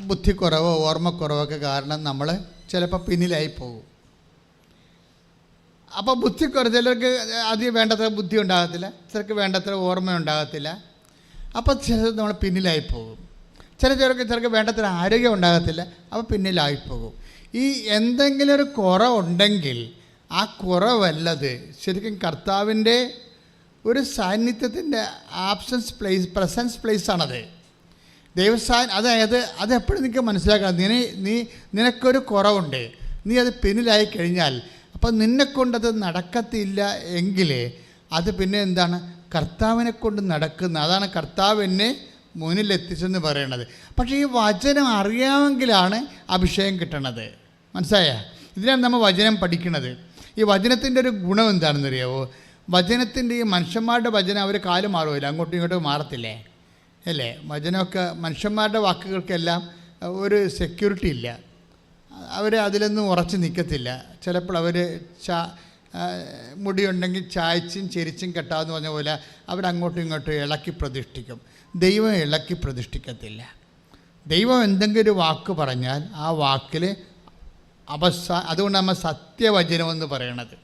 ബുദ്ധിക്കുറവോ ഓർമ്മക്കുറവൊക്കെ കാരണം നമ്മൾ ചിലപ്പോൾ പിന്നിലായി പോകും. അപ്പോൾ ബുദ്ധിക്കുറവ് ചിലർക്ക് അധികം വേണ്ടത്ര ബുദ്ധി ഉണ്ടാകത്തില്ല ചിലർക്ക് വേണ്ടത്ര ഓർമ്മ ഉണ്ടാകത്തില്ല. അപ്പോൾ ചിലർ നമ്മൾ പിന്നിലായി പോകും. ചില ചിലർക്ക് ചിലർക്ക് വേണ്ടത്ര ആരോഗ്യം ഉണ്ടാകത്തില്ല അപ്പോൾ പിന്നിലായി പോകും. ഈ എന്തെങ്കിലും ഒരു കുറവുണ്ടെങ്കിൽ ആ കുറവല്ലത് ശരിക്കും കർത്താവിന്റെ ഒരു സാന്നിധ്യത്തിന്റെ ആബ്സൻസ് പ്ലേസ് പ്രസൻസ് പ്ലേസ് ആണത്. ദൈവസാ അതായത് അത് എപ്പോഴും നിങ്ങൾക്ക് മനസ്സിലാക്കണം. നിന നീ നിനക്കൊരു കുറവുണ്ട്. നീ അത് പിന്നിലായി കഴിഞ്ഞാൽ അപ്പം നിന്നെക്കൊണ്ടത് നടക്കത്തില്ല എങ്കിൽ അത് പിന്നെ എന്താണ്? കർത്താവിനെ കൊണ്ട് നടക്കുന്ന അതാണ് കർത്താവ് എന്നെ മുന്നിലെത്തിച്ചെന്ന് പറയണത്. പക്ഷേ ഈ വചനം അറിയാമെങ്കിലാണ് അഭിഷേകം കിട്ടണത്. മനസ്സിലായ? ഇതിനാണ് നമ്മൾ വചനം പഠിക്കുന്നത് ഈ വചനത്തിന്റെ ഒരു ഗുണം എന്താണെന്ന് അറിയാവോ വചനത്തിന്റെ ഈ മനുഷ്യന്മാരുടെ വചനം അവർ കാൽ മാറുമല്ലോ അങ്ങോട്ടും ഇങ്ങോട്ടും മാറത്തില്ലേ? അല്ലേ? വചനമൊക്കെ മനുഷ്യന്മാരുടെ വാക്കുകൾക്കെല്ലാം ഒരു സെക്യൂരിറ്റി ഇല്ല. അവർ അതിലൊന്നും ഉറച്ചു നിൽക്കത്തില്ല ചിലപ്പോൾ അവർ ചാ മുടിയുണ്ടെങ്കിൽ ചായച്ചും ചെരിച്ചും കെട്ടാമെന്ന് പറഞ്ഞ പോലെ അവരങ്ങോട്ടും ഇങ്ങോട്ടും ഇളക്കി പ്രതിഷ്ഠിക്കും. ദൈവം ഇളക്കി പ്രതിഷ്ഠിക്കത്തില്ല. ദൈവം എന്തെങ്കിലും ഒരു വാക്ക് പറഞ്ഞാൽ ആ വാക്കിൽ അവസാ അതുകൊണ്ട് നമ്മൾ സത്യവചനമെന്ന് പറയണത്.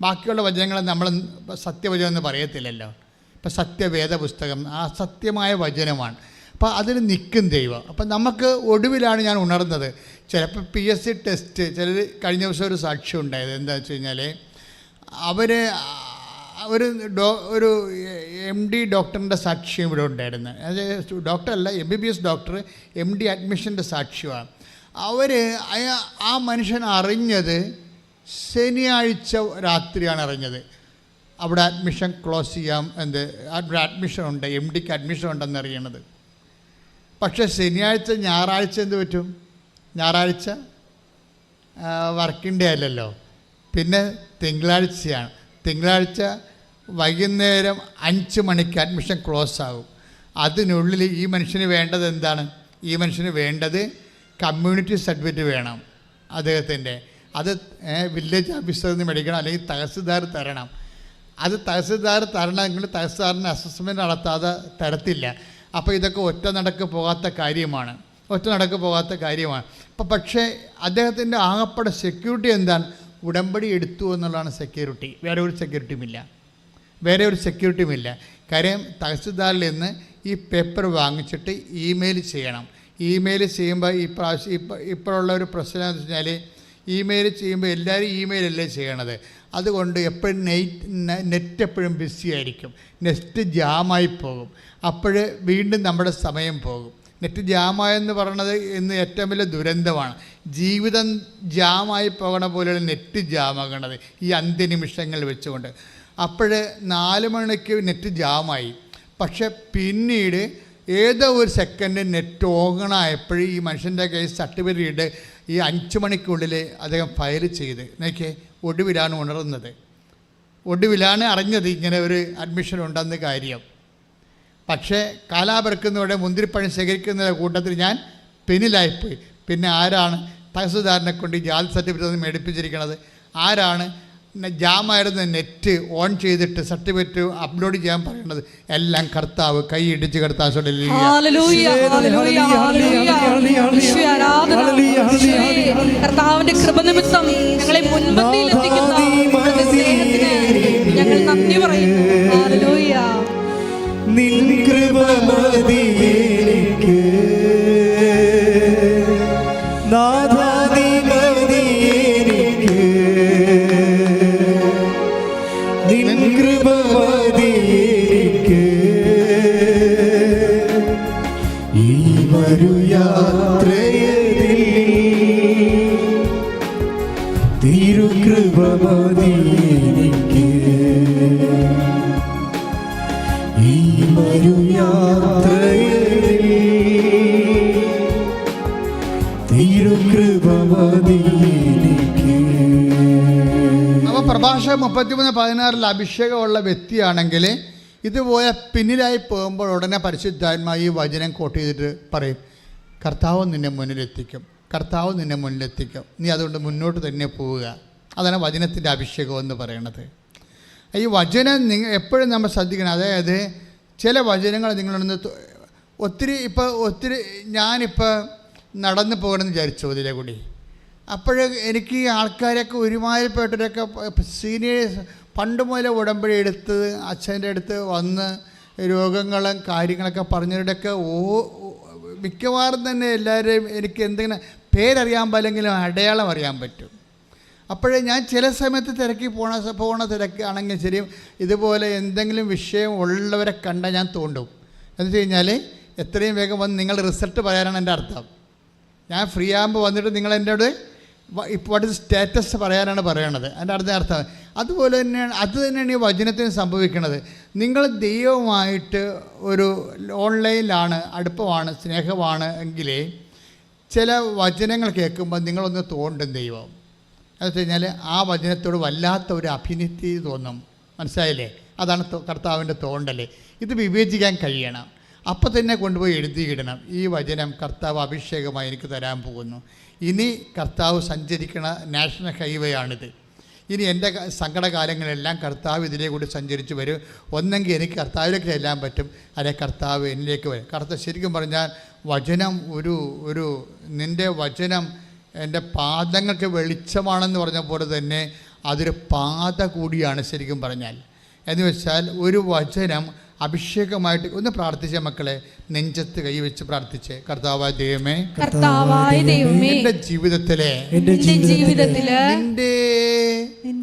ബാക്കിയുള്ള വചനങ്ങളെ നമ്മൾ സത്യവചനം എന്ന് പറയത്തില്ലല്ലോ. ഇപ്പം സത്യവേദ പുസ്തകം ആ സത്യമായ വചനമാണ്. അപ്പോൾ അതിൽ നിൽക്കും ദൈവം. അപ്പം നമുക്ക് ഒടുവിലാണ് ഞാൻ ഉണർന്നത്. ചിലപ്പോൾ പി എസ് സി ടെസ്റ്റ് ചിലർ കഴിഞ്ഞ ദിവസം ഒരു സാക്ഷ്യം ഉണ്ടായത് എന്താ വെച്ച് കഴിഞ്ഞാൽ അവർ ഒരു ഡോ ഒരു എം ഡി ഡോക്ടറിന്റെ സാക്ഷ്യം ഇവിടെ ഉണ്ടായിരുന്നു. അത് ഡോക്ടറല്ല M B B S doctor M D അഡ്മിഷന്റെ സാക്ഷ്യമാണ്. അവർ ആ മനുഷ്യൻ അറിഞ്ഞത് ശനിയാഴ്ച രാത്രിയാണ് അറിഞ്ഞത്. അവിടെ അഡ്മിഷൻ ക്ലോസ് ചെയ്യാം എന്ത്? അവിടെ അഡ്മിഷൻ ഉണ്ട് എം ഡിക്ക് അഡ്മിഷൻ ഉണ്ടെന്ന് അറിയണത്. പക്ഷേ ശനിയാഴ്ച ഞായറാഴ്ച എന്ത് പറ്റും? ഞായറാഴ്ച വർക്കിംഗ് ഡേ അല്ലല്ലോ. പിന്നെ തിങ്കളാഴ്ചയാണ്. തിങ്കളാഴ്ച വൈകുന്നേരം അഞ്ച് മണിക്ക് അഡ്മിഷൻ ക്ലോസ് ആകും. അതിനുള്ളിൽ ഈ മനുഷ്യന് വേണ്ടത് എന്താണ്? ഈ മനുഷ്യന് വേണ്ടത് കമ്മ്യൂണിറ്റി സർട്ടിഫിക്കറ്റ് വേണം. അദ്ദേഹത്തിന്റെ. അത് വില്ലേജ് ഓഫീസറിൽ നിന്ന് മേടിക്കണം അല്ലെങ്കിൽ തഹസിൽദാർ തരണം. അത് തഹസിൽദാർ തരണമെങ്കിൽ തഹസിൽദാറിന് അസസ്മെന്റ് നടത്താതെ തരത്തില്ല. അപ്പോൾ ഇതൊക്കെ ഒറ്റ നടക്ക് പോകാത്ത കാര്യമാണ്. ഒറ്റ നടക്ക് പോകാത്ത കാര്യമാണ്. അപ്പം പക്ഷേ അദ്ദേഹത്തിന്റെ ആകപ്പെടെ സെക്യൂരിറ്റി എന്താണ്? ഉടമ്പടി എടുത്തു എന്നുള്ളതാണ് സെക്യൂരിറ്റി വേറെ ഒരു സെക്യൂരിറ്റിയുമില്ല വേറെ ഒരു സെക്യൂരിറ്റിയുമില്ല കാര്യം തഹസിൽദാറിൽ നിന്ന് ഈ പേപ്പർ വാങ്ങിച്ചിട്ട് ഇമെയിൽ ചെയ്യണം. ഇമെയിൽ ചെയ്യുമ്പോൾ ഈ പ്രാവശ്യം ഇപ്പോൾ ഇപ്പോഴുള്ള ഒരു പ്രശ്നം എന്ന് വെച്ചാൽ ഇമെയിൽ ചെയ്യുമ്പോൾ എല്ലാവരും ഇമെയിലല്ലേ ചെയ്യണത്? അതുകൊണ്ട് എപ്പോഴും നെറ്റ് നെറ്റ് എപ്പോഴും ബിസി ആയിരിക്കും. നെറ്റ് ജാമായി പോകും. അപ്പോൾ വീണ്ടും നമ്മുടെ സമയം പോകും. നെറ്റ് ജാമായെന്ന് പറയണത് ഇന്ന് ഏറ്റവും വലിയ ദുരന്തമാണ്. ജീവിതം ജാമായി പോകണ പോലെയുള്ള നെറ്റ് ജാമാകണത് ഈ അന്ത്യനിമിഷങ്ങൾ വെച്ചുകൊണ്ട്. അപ്പോൾ നാല് മണിക്ക് നെറ്റ് ജാമായി. പക്ഷെ പിന്നീട് ഏതോ ഒരു സെക്കൻഡ് നെറ്റ് ഓങ്ങണായപ്പോഴും ഈ മനുഷ്യന്റെ കയ്യിൽ സർട്ടിഫിക്കറ്റ് ഈ അഞ്ച് മണിക്കുള്ളിൽ അദ്ദേഹം ഫയൽ ചെയ്ത് നോക്കിയേ ഒടുവിലാണ് ഉണർന്നത്. ഒടുവിലാണ് അറിഞ്ഞത് ഇങ്ങനെ ഒരു അഡ്മിഷൻ ഉണ്ടെന്ന് കാര്യം. പക്ഷേ കാലാപെറുക്കുന്നവരുടെ മുന്തിരിപ്പഴം ശേഖരിക്കുന്ന കൂട്ടത്തിൽ ഞാൻ പിന്നിലായിപ്പോയി. പിന്നെ ആരാണ് തഹസിൽദാറിനെ കൊണ്ട് ജാതി സർട്ടിഫിക്കറ്റ് മേടിപ്പിച്ചിരിക്കുന്നത് ആരാണ് ന- ജാമായിരുന്ന നെറ്റ് ഓൺ ചെയ്തിട്ട് സർട്ടിഫിക്കറ്റ് അപ്ലോഡ് ചെയ്യാൻ പറയുന്നത് എല്ലാം കർത്താവ് കൈ ഇടിച്ച് കർത്താവ് കർത്താവിന്റെ കൃപ നിമിത്തം ഞങ്ങളെ മുൻപന്തിയിൽ എത്തിക്കുന്ന ഞങ്ങൾ നന്ദി പറയുന്നു. നിൻ കൃപ മതി മുപ്പത്തിമൂന്ന് പതിനാറിൽ അഭിഷേകമുള്ള വ്യക്തിയാണെങ്കിൽ ഇതുപോലെ പിന്നിലായി പോകുമ്പോൾ ഉടനെ പരിശുദ്ധാത്മാ ഈ വചനം കോട്ട് ചെയ്തിട്ട് പറയും കർത്താവ് നിന്നെ മുന്നിലെത്തിക്കും കർത്താവ് നിന്നെ മുന്നിലെത്തിക്കും. നീ അതുകൊണ്ട് മുന്നോട്ട് തന്നെ പോവുക. അതാണ് വചനത്തിന്റെ അഭിഷേകം എന്ന് പറയണത്. ഈ വചനം നിങ്ങൾ എപ്പോഴും നമ്മൾ ശ്രദ്ധിക്കണം. അതായത് ചില വചനങ്ങൾ നിങ്ങളൊന്ന് ഒത്തിരി ഇപ്പോൾ ഒത്തിരി ഞാനിപ്പോൾ നടന്നു പോകണമെന്ന് വിചാരിച്ചു ഇതിലെ കൂടി. അപ്പോൾ എനിക്ക് ആൾക്കാരൊക്കെ ഒരുമാതിരിപ്പെട്ടവരൊക്കെ സീനിയേഴ്സ് പണ്ട് മുതലേ ഉടമ്പടി എടുത്ത് അച്ഛന്റെ അടുത്ത് വന്ന് രോഗങ്ങളും കാര്യങ്ങളൊക്കെ പറഞ്ഞവരുടെയൊക്കെ ഓ മിക്കവാറും തന്നെ എല്ലാവരെയും എനിക്ക് എന്തെങ്കിലും പേരറിയാൻ പറ്റില്ലെങ്കിലും അടയാളം അറിയാൻ പറ്റും. അപ്പോഴേ ഞാൻ ചില സമയത്ത് തിരക്കി പോണ പോണ തിരക്കാണെങ്കിൽ ശരിയും ഇതുപോലെ എന്തെങ്കിലും വിഷയം ഉള്ളവരെ കണ്ടാൽ ഞാൻ തോണ്ടും. എന്ന് വെച്ച് കഴിഞ്ഞാൽ എത്രയും വേഗം വന്ന് നിങ്ങൾ റിസൾട്ട് പറയാനാണ് എന്റെ അർത്ഥം. ഞാൻ ഫ്രീ ആകുമ്പോൾ വന്നിട്ട് നിങ്ങൾ എന്നോട് വാട്ട് സ്റ്റാറ്റസ് പറയാനാണ് പറയണത്. അതിന്റെ അടുത്ത അർത്ഥം അതുപോലെ തന്നെയാണ് അത് തന്നെയാണ് ഈ വചനത്തിന് സംഭവിക്കുന്നത്. നിങ്ങൾ ദൈവമായിട്ട് ഒരു ഓൺലൈനിലാണ് അടുപ്പമാണ് സ്നേഹമാണ് എങ്കിലേ ചില വചനങ്ങൾ കേൾക്കുമ്പോൾ നിങ്ങളൊന്ന് തോണ്ടും ദൈവം. എന്ന് വെച്ച് കഴിഞ്ഞാൽ ആ വചനത്തോട് വല്ലാത്ത ഒരു അഭിനിത്തി തോന്നും. മനസ്സിലായില്ലേ? അതാണ് കർത്താവിന്റെ തോണ്ടൽ. ഇത് വിവേചിക്കാൻ കഴിയണം. അപ്പം തന്നെ കൊണ്ടുപോയി എഴുതിയിടണം. ഈ വചനം കർത്താവ് അഭിഷേകമായി എനിക്ക് തരാൻ പോകുന്നു. ഇനി കർത്താവ് സഞ്ചരിക്കുന്ന നാഷണൽ ഹൈവേ ആണിത്. ഇനി എന്റെ സങ്കടകാലങ്ങളെല്ലാം കർത്താവ് ഇതിലേ കൂടി സഞ്ചരിച്ച് വരും. ഒന്നെങ്കിൽ എനിക്ക് കർത്താവിലേക്ക് ചെല്ലാൻ പറ്റും. അല്ലെ കർത്താവ് എന്നിലേക്ക് വരും. കർത്താവ് ശരിക്കും പറഞ്ഞാൽ വചനം ഒരു ഒരു നിന്റെ വചനം എന്റെ പാദങ്ങൾക്ക് വെളിച്ചമാണെന്ന് പറഞ്ഞ പോലെ തന്നെ അതൊരു പാത കൂടിയാണ് ശരിക്കും പറഞ്ഞാൽ. എന്ന് വെച്ചാൽ ഒരു വചനം അഭിഷേകമായിട്ട് ഒന്ന് പ്രാർത്ഥിച്ച മക്കളെ. നെഞ്ചത്ത് കൈവച്ച് പ്രാർത്ഥിച്ച്. കർത്താവായ ദൈവമേ കർത്താവായ ദൈവമേ എന്റെ ജീവിതത്തിലെ എന്റെ ജീവിതത്തിലെ നിന്റെ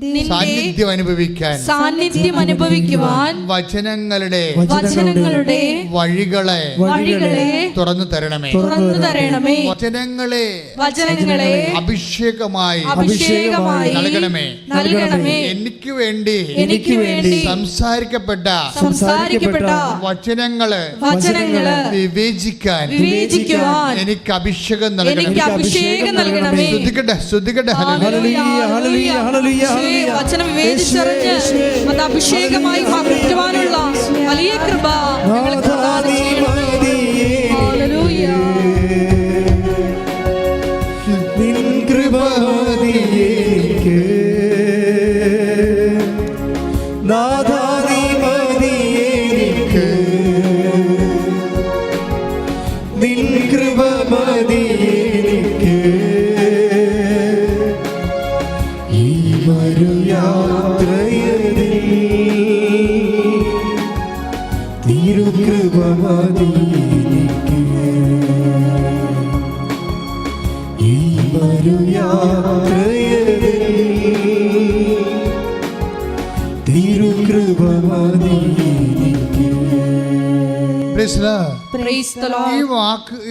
സാന്നിധ്യം അനുഭവിക്കാൻ സാന്നിധ്യം അനുഭവിക്കുവാൻ വചനങ്ങളുടെ വചനങ്ങളുടെ വഴികളെ വഴികളെ തുറന്നു തരണമേ. തുറന്നു തരണമേ. വചനങ്ങളെ വചനങ്ങളെ അഭിഷേകമായി അഭിഷേകമായി നൽകണമേ. നൽകണമേ. എനിക്ക് വേണ്ടി എനിക്ക് വേണ്ടി സംസാരിക്കപ്പെട്ട സംസാരിക്കപ്പെട്ട വചനങ്ങൾ വചനങ്ങൾ വിവേചിക്കാൻ വിവേചിക്കുവാൻ എനിക്ക് അഭിഷേകം നൽകണം എനിക്ക് അഭിഷേകം നൽകണമേ. ശ്രദ്ധിക്കട്ടെ ശ്രദ്ധിക്കട്ടെ ഹല്ലേലൂയ. Hallelujah, hallelujah, hallelujah. വചനം വിവേചിച്ചറിഞ്ഞ് അത് അഭിഷേകമായി മാറ്റുവാനുള്ള വലിയ കൃപ ഞങ്ങൾക്ക്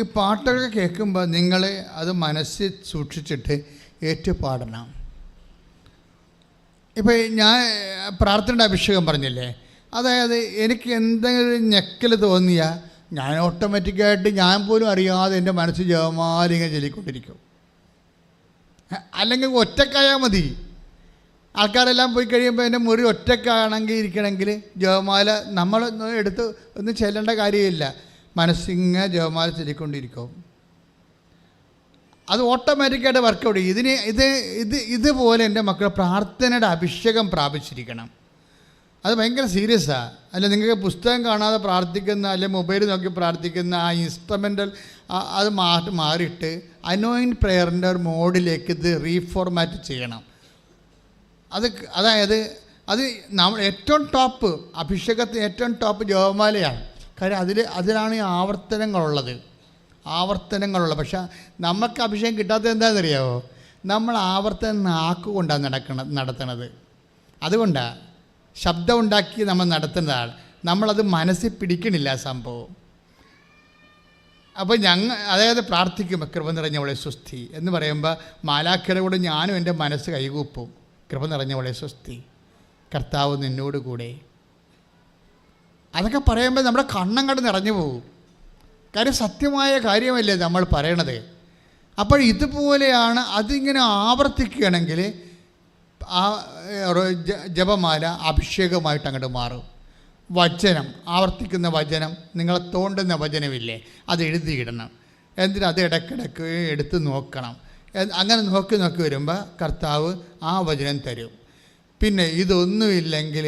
ഈ പാട്ടൊക്കെ കേൾക്കുമ്പോൾ നിങ്ങളെ അത് മനസ്സിൽ സൂക്ഷിച്ചിട്ട് ഏറ്റുപാടണം. ഇപ്പം ഞാൻ പ്രാർത്ഥനയുടെ അഭിഷേകം പറഞ്ഞില്ലേ? അതായത് എനിക്ക് എന്തെങ്കിലും ഞെക്കൽ തോന്നിയാൽ ഞാൻ ഓട്ടോമാറ്റിക്കായിട്ട് ഞാൻ പോലും അറിയാതെ എന്റെ മനസ്സ് ജപമാല ഇങ്ങനെ ചൊല്ലിക്കൊണ്ടിരിക്കും. അല്ലെങ്കിൽ ഒറ്റക്കായാൽ മതി. ആൾക്കാരെല്ലാം പോയി കഴിയുമ്പോൾ എന്റെ മുറി ഒറ്റക്കാണെങ്കിൽ ഇരിക്കണമെങ്കിൽ ജപമാല നമ്മൾ എടുത്ത് ഒന്നും ചെല്ലേണ്ട കാര്യമില്ല. മനസ്സിങ്ങനെ ജപമാല ചൊല്ലിക്കൊണ്ടിരിക്കും അത് ഓട്ടോമാറ്റിക്കായിട്ട് വർക്കൗട്ട് ചെയ്യും. ഇതിന് ഇത് ഇത് ഇതുപോലെ എന്റെ മക്കൾ പ്രാർത്ഥനയുടെ അഭിഷേകം പ്രാപിച്ചിരിക്കണം. അത് ഭയങ്കര സീരിയസാണ് അല്ല നിങ്ങൾക്ക് പുസ്തകം കാണാതെ പ്രാർത്ഥിക്കുന്ന അല്ലെ മൊബൈൽ നോക്കി പ്രാർത്ഥിക്കുന്ന ആ ഇൻസ്ട്രുമെന്റൽ അത് മാറ്റി മാറിയിട്ട് അനോയിൻ പ്രെയറിന്റെ ഒരു മോഡിലേക്ക് ഇത് റീഫോർമാറ്റ് ചെയ്യണം. അത് അതായത് അത് നമ്മൾ ഏറ്റവും ടോപ്പ് അഭിഷേകത്തിന് ഏറ്റവും ടോപ്പ് ജപമാലയാണ് കാര്യം അതിൽ അതിലാണ് ഈ ആവർത്തനങ്ങളുള്ളത്. ആവർത്തനങ്ങളുള്ളത്. പക്ഷേ നമുക്ക് അഭിഷേകം കിട്ടാത്തത് എന്താണെന്നറിയാമോ നമ്മൾ ആവർത്തനം നാക്ക് കൊണ്ടാണ് നടക്കണ നടത്തണത്. അതുകൊണ്ടാണ് ശബ്ദം ഉണ്ടാക്കി നമ്മൾ നടത്തുന്നതാണ്. നമ്മളത് മനസ്സിൽ പിടിക്കണില്ല സംഭവം. അപ്പോൾ ഞങ്ങൾ അതായത് പ്രാർത്ഥിക്കും കൃപ നിറഞ്ഞവളെ സ്വസ്തി എന്ന് പറയുമ്പോൾ മാലാഖരോട് ഞാനും എന്റെ മനസ്സ് കൈകൂപ്പും. കൃപ നിറഞ്ഞവളെ സ്വസ്തി. കർത്താവ് നിന്നോട് കൂടെ അതൊക്കെ പറയുമ്പോൾ നമ്മുടെ കണ്ണങ്ങട് നിറഞ്ഞു പോകും. കാര്യം സത്യമായ കാര്യമല്ലേ നമ്മൾ പറയണത്? അപ്പോൾ ഇതുപോലെയാണ് അതിങ്ങനെ ആവർത്തിക്കുകയാണെങ്കിൽ ആ ജപമാല അഭിഷേകമായിട്ട് അങ്ങോട്ട് മാറും. വചനം ആവർത്തിക്കുന്ന വചനം നിങ്ങളെ തോണ്ടുന്ന വചനമില്ലേ അത് എഴുതിയിടണം. എന്നിട്ട് അത് ഇടയ്ക്കിടയ്ക്ക് എടുത്ത് നോക്കണം. അങ്ങനെ നോക്കി നോക്കി വരുമ്പോൾ കർത്താവ് ആ വചനം തരും. പിന്നെ ഇതൊന്നുമില്ലെങ്കിൽ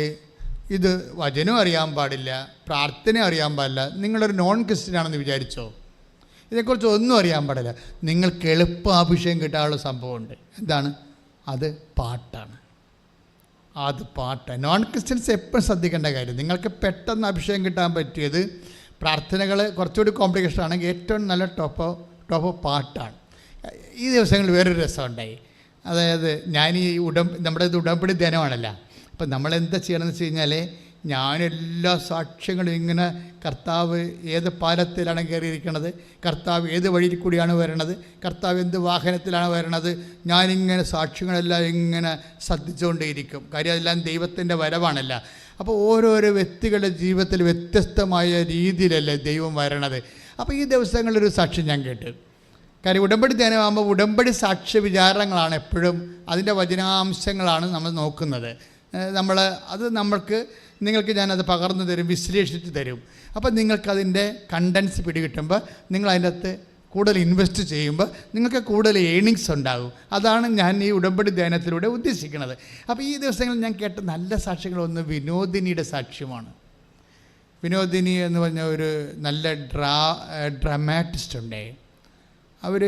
ഇത് വചനം അറിയാൻ പാടില്ല പ്രാർത്ഥന അറിയാൻ പാടില്ല. നിങ്ങളൊരു നോൺ ക്രിസ്ത്യൻ ആണെന്ന് വിചാരിച്ചോ? ഇതിനെക്കുറിച്ച് ഒന്നും അറിയാൻ പാടില്ല. നിങ്ങൾക്ക് എളുപ്പ അഭിഷേകം കിട്ടാനുള്ള സംഭവമുണ്ട്. എന്താണ്? അത് പാട്ടാണ്. അത് പാട്ട് നോൺ ക്രിസ്ത്യൻസ് എപ്പോഴും ശ്രദ്ധിക്കേണ്ട കാര്യം നിങ്ങൾക്ക് പെട്ടെന്ന് അഭിഷേകം കിട്ടാൻ പറ്റിയത് പ്രാർത്ഥനകൾ കുറച്ചുകൂടി കോംപ്ലിക്കേഷൻ ആണെങ്കിൽ ഏറ്റവും നല്ല ടോപ്പ് ടോപ്പ് പാട്ടാണ്. ഈ ദിവസങ്ങളിൽ വേറൊരു രസമുണ്ടായി. അതായത് ഞാൻ ഈ ഉടം നമ്മുടെ ഇത് ഉടമ്പടി ധ്യാനമാണല്ലോ. അപ്പം നമ്മൾ എന്താ ചെയ്യണമെന്ന് വെച്ച് കഴിഞ്ഞാൽ ഞാനെല്ലാ സാക്ഷ്യങ്ങളും ഇങ്ങനെ കർത്താവ് ഏത് പാലത്തിലാണ് കയറിയിരിക്കുന്നത് കർത്താവ് ഏത് വഴിയിൽ കൂടിയാണ് വരണത് കർത്താവ് എന്ത് വാഹനത്തിലാണ് വരണത് ഞാനിങ്ങനെ സാക്ഷ്യങ്ങളെല്ലാം ഇങ്ങനെ ശ്രദ്ധിച്ചുകൊണ്ടേയിരിക്കും. കാര്യം അതെല്ലാം ദൈവത്തിന്റെ വരവാണല്ല. അപ്പോൾ ഓരോരോ വ്യക്തികളുടെ ജീവിതത്തിൽ വ്യത്യസ്തമായ രീതിയിലല്ലേ ദൈവം വരണത്. അപ്പോൾ ഈ ദിവസങ്ങളിലൊരു സാക്ഷ്യം ഞാൻ കേട്ടു. കാര്യം ഉടമ്പടി ധ്യാനമാകുമ്പോൾ ഉടമ്പടി സാക്ഷ്യ വിചാരങ്ങളാണ് എപ്പോഴും അതിന്റെ വചനാംശങ്ങളാണ് നമ്മൾ നോക്കുന്നത്. നമ്മൾ അത് നമ്മൾക്ക് നിങ്ങൾക്ക് ഞാനത് പകർന്നു തരും വിശ്ലേഷിച്ച് തരും. അപ്പോൾ നിങ്ങൾക്കതിന്റെ കണ്ടൻസ് പിടികിട്ടുമ്പോൾ നിങ്ങൾ അതിന്റെ അകത്ത് കൂടുതൽ ഇൻവെസ്റ്റ് ചെയ്യുമ്പോൾ നിങ്ങൾക്ക് കൂടുതൽ ഏണിങ്സ് ഉണ്ടാകും. അതാണ് ഞാൻ ഈ ഉടമ്പടി ധ്യാനത്തിലൂടെ ഉദ്ദേശിക്കുന്നത്. അപ്പോൾ ഈ ദിവസങ്ങളിൽ ഞാൻ കേട്ട നല്ല സാക്ഷ്യങ്ങളൊന്ന് വിനോദിനിയുടെ സാക്ഷ്യമാണ്. വിനോദിനി എന്ന് പറഞ്ഞ ഒരു നല്ല ഡ്രാ ഡ്രാമാറ്റിസ്റ്റ് ഉണ്ടേ. അവർ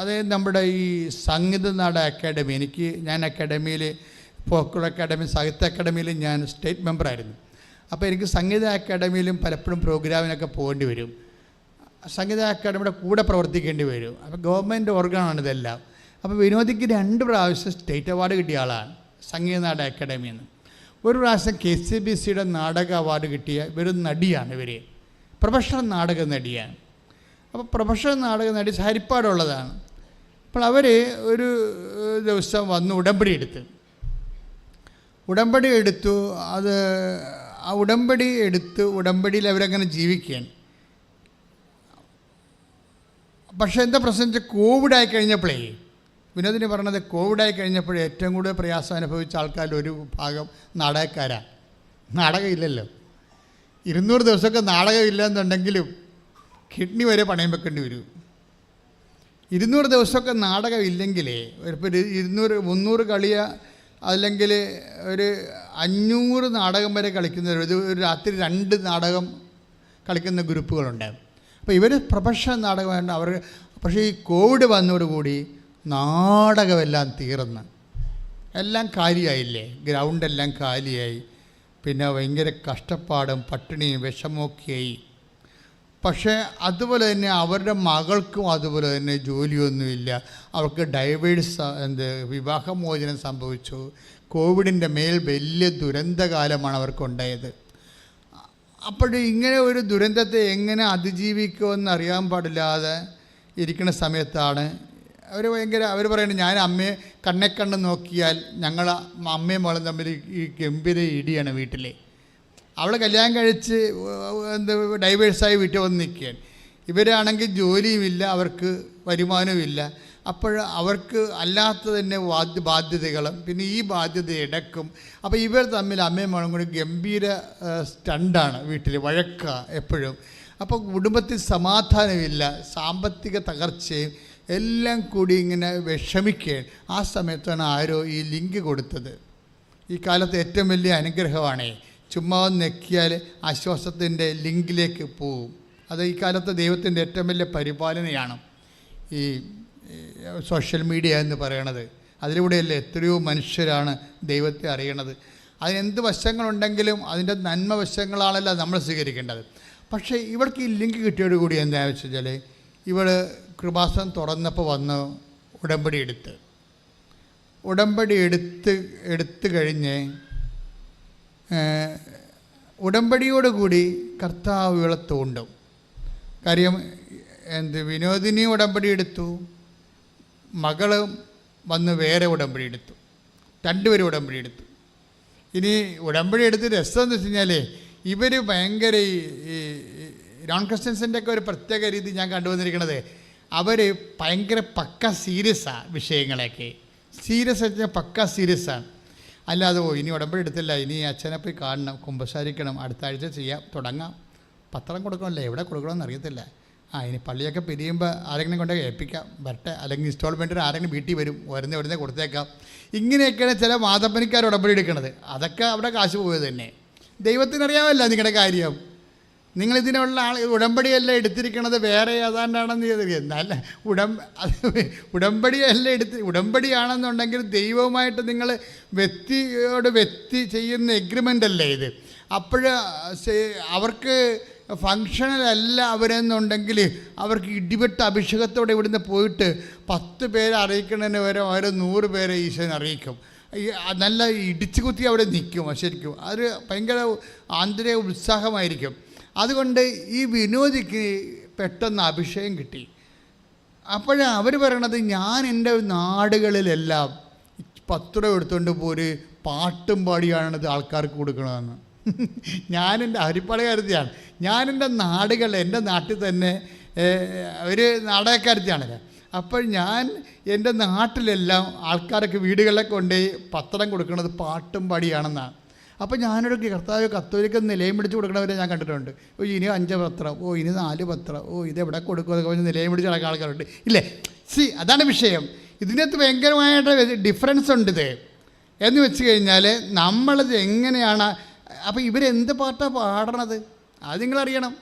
അതായത് നമ്മുടെ ഈ സംഗീത നാട അക്കാഡമി എനിക്ക് ഞാൻ അക്കാഡമിയിൽ ഫോക്കൽ അക്കാഡമി സാഹിത്യ അക്കാഡമിയിൽ ഞാൻ സ്റ്റേറ്റ് മെമ്പറായിരുന്നു അപ്പോൾ എനിക്ക് സംഗീത അക്കാഡമിയിലും പലപ്പോഴും പ്രോഗ്രാമിനൊക്കെ പോകേണ്ടി വരും. സംഗീത അക്കാഡമിയുടെ കൂടെ പ്രവർത്തിക്കേണ്ടി വരും. അപ്പോൾ ഗവൺമെന്റ് ഓർഗനാണ് ഇതെല്ലാം. അപ്പോൾ വിനോദിക്ക് രണ്ട് പ്രാവശ്യം സ്റ്റേറ്റ് അവാർഡ് കിട്ടിയ ആളാണ് സംഗീത നാടക അക്കാഡമിയിൽ നിന്ന്. ഒരു പ്രാവശ്യം കെ സി ബി സിയുടെ നാടക അവാർഡ് കിട്ടിയ ഇവരും നടിയാണ് ഇവർ പ്രൊഫഷണൽ നാടക നടിയാണ്. അപ്പോൾ പ്രൊഫഷണൽ നാടക നടി ഹരിപ്പാടുള്ളതാണ്. അപ്പോൾ അവർ ഒരു ദിവസം വന്ന് ഉടമ്പടി എടുത്ത്. ഉടമ്പടി എടുത്തു അത് ആ ഉടമ്പടി എടുത്ത് ഉടമ്പടിയിൽ അവരങ്ങനെ ജീവിക്കുകയാണ് പക്ഷേ എന്താ പ്രശ്നം വെച്ചാൽ കോവിഡായി കഴിഞ്ഞപ്പോഴേ വിനോദിനി പറഞ്ഞത് കോവിഡായി കഴിഞ്ഞപ്പോഴേ ഏറ്റവും കൂടുതൽ പ്രയാസം അനുഭവിച്ച ആൾക്കാരിൽ ഒരു ഭാഗം നാടകക്കാരാണ് നാടകമില്ലല്ലോ. ഇരുന്നൂറ് ദിവസമൊക്കെ നാടകമില്ല എന്നുണ്ടെങ്കിലും കിഡ്നി വരെ പണയം വെക്കേണ്ടി വരും. ഇരുന്നൂറ് ദിവസമൊക്കെ നാടകമില്ലെങ്കിലേ ഇപ്പോൾ ഇരുന്നൂറ് മുന്നൂറ് കളിയ അല്ലെങ്കിൽ ഒരു അഞ്ഞൂറ് നാടകം വരെ കളിക്കുന്ന ഒരു രാത്രി രണ്ട് നാടകം കളിക്കുന്ന ഗ്രൂപ്പുകളുണ്ട്. അപ്പോൾ ഇവർ പ്രൊഫഷണൽ നാടകമായിട്ട് അവർ പക്ഷേ ഈ കോവിഡ് വന്നതോടുകൂടി നാടകമെല്ലാം തീർന്ന്. എല്ലാം കാലിയായില്ലേ? ഗ്രൗണ്ടെല്ലാം കാലിയായി. പിന്നെ ഭയങ്കര കഷ്ടപ്പാടും പട്ടിണിയും വിഷമമൊക്കെയായി. പക്ഷേ അതുപോലെ തന്നെ അവരുടെ മകൾക്കും അതുപോലെ തന്നെ ജോലിയൊന്നുമില്ല. അവർക്ക് ഡൈവേഴ്സ് എന്ത് വിവാഹമോചനം സംഭവിച്ചു. കോവിഡിന്റെ മേൽ വലിയ ദുരന്തകാലമാണ് അവർക്കുണ്ടായത്. അപ്പോൾ ഇങ്ങനെ ഒരു ദുരന്തത്തെ എങ്ങനെ അതിജീവിക്കുമെന്ന് അറിയാൻ പാടില്ലാതെ ഇരിക്കുന്ന സമയത്താണ്. അവർ ഭയങ്കര അവർ പറയുന്നത് ഞാൻ അമ്മയെ കണ്ണെ കണ്ണ് നോക്കിയാൽ ഞങ്ങൾ അമ്മയും മോളും തമ്മിൽ ഈ ഗംഭീര ഇടിയാണ് വീട്ടിൽ അവൾ കല്യാണം കഴിച്ച് എന്ത് ഡൈവേഴ്സായി വീട്ടിൽ വന്ന് നിൽക്കുകയാണ്. ഇവരാണെങ്കിൽ ജോലിയുമില്ല അവർക്ക് വരുമാനവുമില്ല. അപ്പോൾ അവർക്ക് അല്ലാത്ത തന്നെ വാദ്യ ബാധ്യതകളും പിന്നെ ഈ ബാധ്യത ഇടക്കും. അപ്പോൾ ഇവർ തമ്മിൽ അമ്മയും മകളും കൂടി ഗംഭീര സ്റ്റണ്ടാണ് വീട്ടിൽ വഴക്ക എപ്പോഴും. അപ്പോൾ കുടുംബത്തിൽ സമാധാനമില്ല സാമ്പത്തിക തകർച്ചയും എല്ലാം കൂടി ഇങ്ങനെ വിഷമിക്കുകയാണ്. ആ സമയത്താണ് ആരോ ഈ ലിങ്ക് കൊടുത്തത്. ഈ കാലത്ത് ഏറ്റവും വലിയ അനുഗ്രഹമാണേ. ചുമ്മാ നെക്കിയാൽ ആശ്വാസത്തിന്റെ ലിങ്കിലേക്ക് പോവും അത് ഈ കാലത്ത് ദൈവത്തിന്റെ ഏറ്റവും വലിയ പരിപാലനയാണ് ഈ സോഷ്യൽ മീഡിയ എന്ന് പറയണത്. അതിലൂടെയല്ലേ എത്രയോ മനുഷ്യരാണ് ദൈവത്തെ അറിയണത്. അതിനെന്ത് വശങ്ങളുണ്ടെങ്കിലും അതിന്റെ നന്മ വശങ്ങളാണല്ലോ നമ്മൾ സ്വീകരിക്കേണ്ടത്. പക്ഷേ ഇവർക്ക് ഈ ലിങ്ക് കിട്ടിയോടുകൂടി എന്താണെന്ന് വെച്ച് കഴിഞ്ഞാൽ ഇവൾ കൃപാസനം തുറന്നപ്പോൾ വന്ന് ഉടമ്പടി എടുത്ത്. ഉടമ്പടി എടുത്ത് എടുത്തു കഴിഞ്ഞ് ഉടമ്പടിയോടുകൂടി കർത്താവ് ഇവളെ കാര്യം എന്ത് വിനോദിനി ഉടമ്പടി എടുത്തു മകളും വന്ന് വേറെ ഉടമ്പടി എടുത്തു രണ്ടുപേരും ഉടമ്പടി എടുത്തു ഇനി ഉടമ്പടി എടുത്ത് രസം എന്ന് വെച്ച് കഴിഞ്ഞാൽ ഇവർ ഭയങ്കര ഈ നോൺ ക്രിസ്ത്യൻസിന്റെ ഒക്കെ ഒരു പ്രത്യേക രീതി ഞാൻ കണ്ടുവന്നിരിക്കുന്നത്. അവർ ഭയങ്കര പക്ക സീരിയസ് സീരിയസാണ് വിഷയങ്ങളൊക്കെ സീരിയസ് വെച്ചാൽ പക്ക സീരിയസാണ് അല്ലാതെ ഓ ഇനി ഉടമ്പടി എടുത്തില്ല. ഇനി അച്ഛനെ പോയി കാണണം കുമ്പസാരിക്കണം അടുത്ത ആഴ്ച ചെയ്യാം തുടങ്ങാം. പത്രം കൊടുക്കണമല്ലേ? എവിടെ കൊടുക്കണമെന്ന് അറിയത്തില്ല. ആ ഇനി പള്ളിയൊക്കെ പിരിയുമ്പോൾ ആരെങ്കിലും കൊണ്ട് ഏൽപ്പിക്കാം. വരട്ടെ. അല്ലെങ്കിൽ ഇൻസ്റ്റാൾമെന്റിന് ആരെങ്കിലും വീട്ടിൽ വരും. വരുന്ന വരുന്ന കൊടുത്തേക്കാം. ഇങ്ങനെയൊക്കെയാണ് ചില മാതപ്പനിക്കാർ ഉടമ്പടി എടുക്കുന്നത്. അതൊക്കെ അവിടെ കാശ് പോയത് തന്നെ. ദൈവത്തിനറിയാമല്ല നിങ്ങളുടെ കാര്യം. നിങ്ങൾ ഇതിനുള്ള ആൾ ഉടമ്പടിയല്ല എടുത്തിരിക്കുന്നത് വേറെ ഏതാണ്ടാണെന്ന് ചെയ്തത് ഉടമ്പ അത് ഉടമ്പടിയല്ല എടുത്ത് ഉടമ്പടിയാണെന്നുണ്ടെങ്കിൽ ദൈവവുമായിട്ട് നിങ്ങൾ വ്യക്തിയോട് വ്യക്തി ചെയ്യുന്ന എഗ്രിമെന്റ് അല്ലേ ഇത് അപ്പോൾ അവർക്ക് ഫങ്ഷണലല്ല അവരെന്നുണ്ടെങ്കിൽ അവർക്ക് ഇടിപെട്ട അഭിഷേകത്തോടെ ഇവിടുന്ന് പോയിട്ട് പത്ത് പേരെ അറിയിക്കുന്നതിന് വരെ ഓരോ നൂറ് പേരെ ഈശ്വരൻ അറിയിക്കും. നല്ല ഇടിച്ചു കുത്തി അവിടെ നിൽക്കും ശരിക്കും. അതൊരു ഭയങ്കര ആന്തരിക ഉത്സാഹമായിരിക്കും. അതുകൊണ്ട് ഈ വിനോദിക്ക് പെട്ടെന്ന് അഭിഷേകം കിട്ടി. അപ്പോഴേ അവർ പറയണത് ഞാൻ എന്റെ നാടുകളിലെല്ലാം പത്രം എടുത്തുകൊണ്ട് പോര് പാട്ടും പാടിയാണ് ഇത് ആൾക്കാർക്ക് കൊടുക്കണമെന്ന്. ഞാൻ എന്റെ കരുതിയാണ് എന്റെ നാടുകളിൽ എന്റെ നാട്ടിൽ തന്നെ ഒരു നാടകക്കാരത്തിയാണല്ലോ അപ്പോൾ ഞാൻ എന്റെ നാട്ടിലെല്ലാം ആൾക്കാരൊക്കെ വീടുകളിലൊക്കെ കൊണ്ടുപോയി പത്രം കൊടുക്കുന്നത് പാട്ടും പാടിയാണെന്നാണ്. അപ്പോൾ ഞാനൊരു കർത്താവ് കത്തോലിക്ക നിലയം പിടിച്ച് കൊടുക്കണവരെ ഞാൻ കണ്ടിട്ടുണ്ട്. ഓ ഇനി അഞ്ച് പത്രം ഓ ഇനി നാല് പത്രം ഓ ഇത് എവിടെ കൊടുക്കുക എന്നൊക്കെ പറഞ്ഞ് നിലയം പിടിച്ച് നടക്കുന്ന ആൾക്കാരുണ്ട്. ഇല്ലേ? സി അതാണ് വിഷയം. ഇതിനകത്ത് ഭയങ്കരമായിട്ട് ഡിഫറൻസ് ഉണ്ട് ഇത്. എന്ന് വെച്ച് കഴിഞ്ഞാൽ നമ്മളിത് എങ്ങനെയാണ് അപ്പോൾ ഇവരെന്ത് പാട്ടാണ് പാടണത്? അത് നിങ്ങളറിയണം.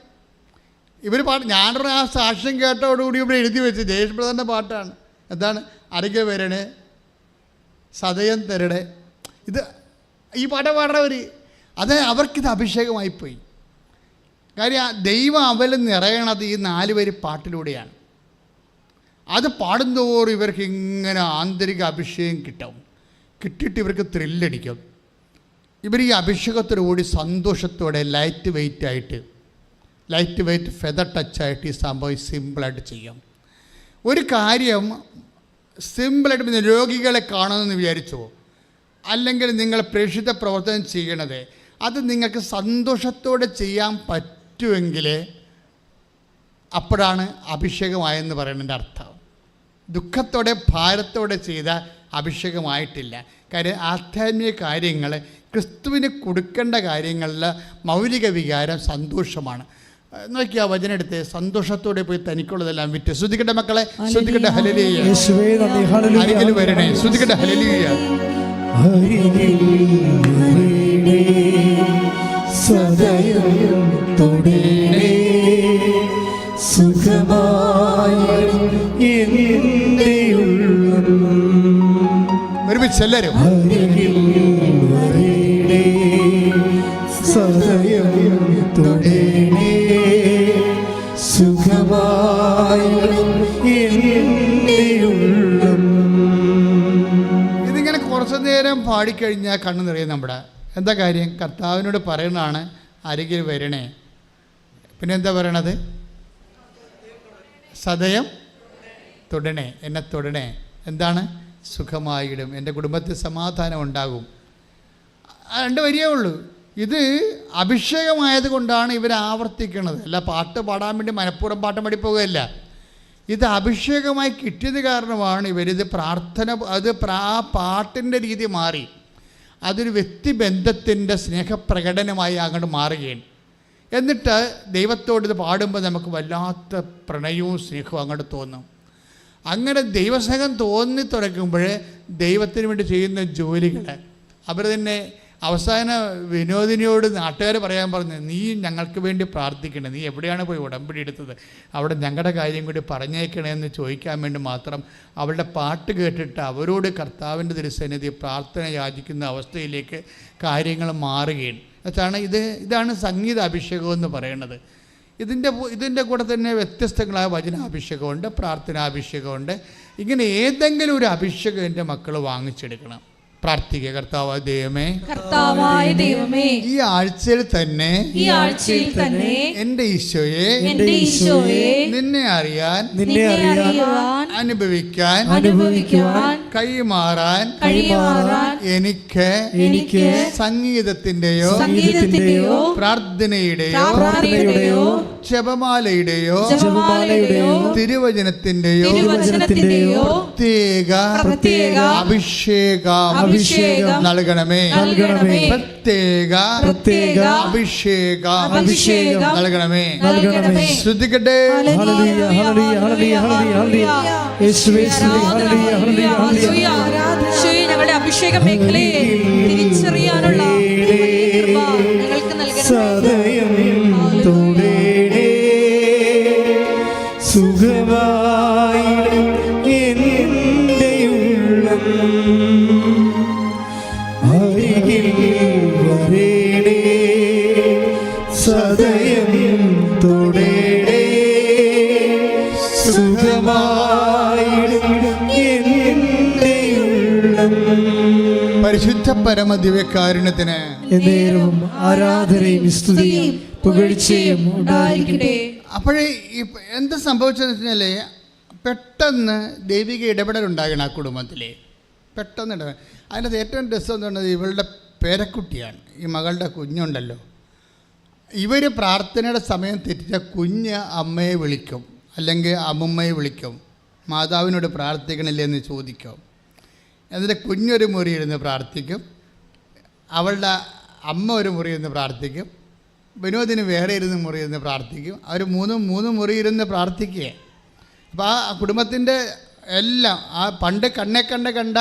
ഇവർ പാട്ട് ഞാനൊരു ആ സാക്ഷ്യം കേട്ടോടുകൂടി ഇവിടെ എഴുതി വെച്ച് ജയേഷ്പ്രധാന്റെ പാട്ടാണ്. എന്താണ്? അരകെ വരണേ സതയം തരണേ ഇത് ഈ പാട്ട് പാടുന്നവർ അത് അവർക്കിത് അഭിഷേകമായിപ്പോയി. കാര്യം ദൈവം അവൽ നിറയണത് ഈ നാല് പേര് പാട്ടിലൂടെയാണ്. അത് പാടുന്തോറും ഇവർക്ക് ഇങ്ങനെ ആന്തരിക അഭിഷേകം കിട്ടും. കിട്ടിയിട്ട് ഇവർക്ക് ത്രില്ലടിക്കും ഇവർ ഈ അഭിഷേകത്തോടുകൂടി സന്തോഷത്തോടെ ലൈറ്റ് വെയിറ്റ് ആയിട്ട് ലൈറ്റ് വെയിറ്റ് ഫെദർ ടച്ചായിട്ട് ഈ സംഭവം സിമ്പിളായിട്ട് ചെയ്യാം. ഒരു കാര്യം സിമ്പിളായിട്ട് രോഗികളെ കാണുമെന്ന് വിചാരിച്ചോ? അല്ലെങ്കിൽ നിങ്ങൾ പ്രേക്ഷിത പ്രവർത്തനം ചെയ്യണത് അത് നിങ്ങൾക്ക് സന്തോഷത്തോടെ ചെയ്യാൻ പറ്റുമെങ്കിൽ അപ്പോഴാണ് അഭിഷേകമായെന്ന് പറയുന്നതിന്റെ അർത്ഥം. ദുഃഖത്തോടെ ഭാരത്തോടെ ചെയ്ത അഭിഷേകമായിട്ടില്ല. കാര്യം ആധ്യാത്മിക കാര്യങ്ങൾ ക്രിസ്തുവിന് കൊടുക്കേണ്ട കാര്യങ്ങളിൽ മൗലിക വികാരം സന്തോഷമാണ്. നോക്കിയാ വചനെടുത്ത് സന്തോഷത്തോടെ പോയി തനിക്കുള്ളതെല്ലാം വിറ്റ്. ശ്രുതിക്കട്ടെ മക്കളെ ശ്രുതിക്കട്ടെ ഹലലിയ വരണേ. ശ്രദ്ധിക്കട്ടെ ഹലലിയ അരികിൽ സദയം തുടേ സുഖമായി സദയം തൊടേണേ, നേരം പാടിക്കഴിഞ്ഞാൽ കണ്ണു നിറയും നമ്മുടെ. എന്താ കാര്യം? കർത്താവിനോട് പറയുന്നതാണ് അരികിൽ വരണേ. പിന്നെ എന്താ പറയണത്? സദയം തൊടണേ. എന്നെ തൊടണേ. എന്താണ്? സുഖമായിടും. എന്റെ കുടുംബത്തിൽ സമാധാനം ഉണ്ടാകും. രണ്ട് വരിയേ ഉള്ളൂ. ഇത് അഭിഷേകമായത് കൊണ്ടാണ് ഇവർ ആവർത്തിക്കുന്നത് അല്ല പാട്ട് പാടാൻ വേണ്ടി മനഃപൂർവം പാട്ടം പാടി പോകുകയല്ല ഇത് അഭിഷേകമായി കിട്ടിയത് കാരണമാണ് ഇവരിത് പ്രാർത്ഥന അത് പ്രാ പാട്ടിന്റെ രീതി മാറി. അതൊരു വ്യക്തിബന്ധത്തിന്റെ സ്നേഹപ്രകടനമായി അങ്ങോട്ട് മാറുകയാണ്. എന്നിട്ട് ദൈവത്തോട് ഇത് പാടുമ്പോൾ നമുക്ക് വല്ലാത്ത പ്രണയവും സ്നേഹവും അങ്ങോട്ട് തോന്നും. അങ്ങനെ ദൈവസ്നേഹം തോന്നി തുറക്കുമ്പോൾ ദൈവത്തിന് വേണ്ടി ചെയ്യുന്ന ജോലികൾ അവർ തന്നെ അവസാന വിനോദിനിയോട് നാട്ടുകാർ പറയാൻ പറഞ്ഞു നീ ഞങ്ങൾക്ക് വേണ്ടി പ്രാർത്ഥിക്കണേ നീ എവിടെയാണ് പോയി ഉടമ്പടി എടുത്തത്? അവിടെ ഞങ്ങളുടെ കാര്യം കൂടി പറഞ്ഞേക്കണേ എന്ന് ചോദിക്കാൻ വേണ്ടി മാത്രം അവളുടെ പാട്ട് കേട്ടിട്ട് അവരോട് കർത്താവിന്റെ തിരുസന്നിധി പ്രാർത്ഥന യാചിക്കുന്ന അവസ്ഥയിലേക്ക് കാര്യങ്ങൾ മാറുകയാണ്. അതാണ് ഇത് ഇതാണ് സംഗീത അഭിഷേകം എന്ന് പറയുന്നത് ഇതിന്റെ ഇതിന്റെ കൂടെ തന്നെ വ്യത്യസ്തങ്ങളായ വചനാഭിഷേകമുണ്ട് പ്രാർത്ഥനാഭിഷേകമുണ്ട്. ഇങ്ങനെ ഏതെങ്കിലും ഒരു അഭിഷേകം എന്റെ മക്കൾ വാങ്ങിച്ചെടുക്കണം. പ്രാർത്ഥിക്കുക. കർത്താവ് ദൈവമേ കർത്താവായ ദൈവമേ ഈ ആഴ്ചയിൽ തന്നെ ഈ ആഴ്ചയിൽ തന്നെ എന്റെ ഈശോയെ എന്റെ ഈശോയെ നിന്നെ അറിയാൻ നിന്നെ അറിയാൻ അനുഭവിക്കാൻ അനുഭവിക്കാൻ കൈമാറാൻ കൈമാറാൻ എനിക്ക് എനിക്ക് സംഗീതത്തിന്റെയോ സംഗീതത്തിന്റെയോ പ്രാർത്ഥനയുടെയോ പ്രാർത്ഥനയുടെയോ ജപമാലയുടെയോ ജപമാലയുടെയോ തിരുവചനത്തിന്റെയോ തിരുവചനത്തിന്റെയോ പ്രത്യേക പ്രത്യേക അഭിഷേകം അഭിഷേകം നൽകണമേ. നൽകണമേ. പ്രത്യേക പ്രത്യേക അഭിഷേകം അഭിഷേകം നൽകണമേ. നൽകണമേ. ശ്രദ്ധിക്കട്ടെ hallelujah hallelujah hallelujah hallelujah hallelujah hallelujah. Hallelujah. Hallelujah ഞങ്ങളുടെ അഭിഷേക മേഖലയെ പരിശുദ്ധ പരമ ദിവ്യകാരുണ്യത്തിന് എന്നേരവും ആരാധനയും സ്തുതിയും പുകഴ്ചയും ഉണ്ടായിരിക്കട്ടെ. ഉണ്ടായിരിക്കട്ടെ അപ്പോഴേ എന്ത് സംഭവിച്ചതെന്ന് വെച്ചാൽ പെട്ടെന്ന് ദൈവിക ഇടപെടൽ ഉണ്ടാകണം ആ കുടുംബത്തിൽ പെട്ടെന്ന് ഇടപെടൽ അതിനകത്ത് ഏറ്റവും രസം എന്ന് പറയുന്നത് ഇവളുടെ പേരക്കുട്ടിയാണ്. ഈ മകളുടെ കുഞ്ഞുണ്ടല്ലോ. ഇവർ പ്രാർത്ഥനയുടെ സമയം തെറ്റിച്ച കുഞ്ഞ് അമ്മയെ വിളിക്കും. അല്ലെങ്കിൽ അമ്മുമ്മയെ വിളിക്കും. മാതാവിനോട് പ്രാർത്ഥിക്കണില്ലേ എന്ന് ചോദിക്കും. എന്നിട്ട് കുഞ്ഞൊരു മുറി ഇരുന്ന് പ്രാർത്ഥിക്കും. അവളുടെ അമ്മ ഒരു മുറി ഇരുന്ന് പ്രാർത്ഥിക്കും. വിനോദിന് വേറെ ഇരുന്ന് മുറി ഇരുന്ന് പ്രാർത്ഥിക്കും. അവർ മൂന്നും മൂന്ന് മുറി ഇരുന്ന് പ്രാർത്ഥിക്കുക അപ്പോൾ ആ കുടുംബത്തിന്റെ എല്ലാം ആ പണ്ട് കണ്ണെ കണ്ട കണ്ട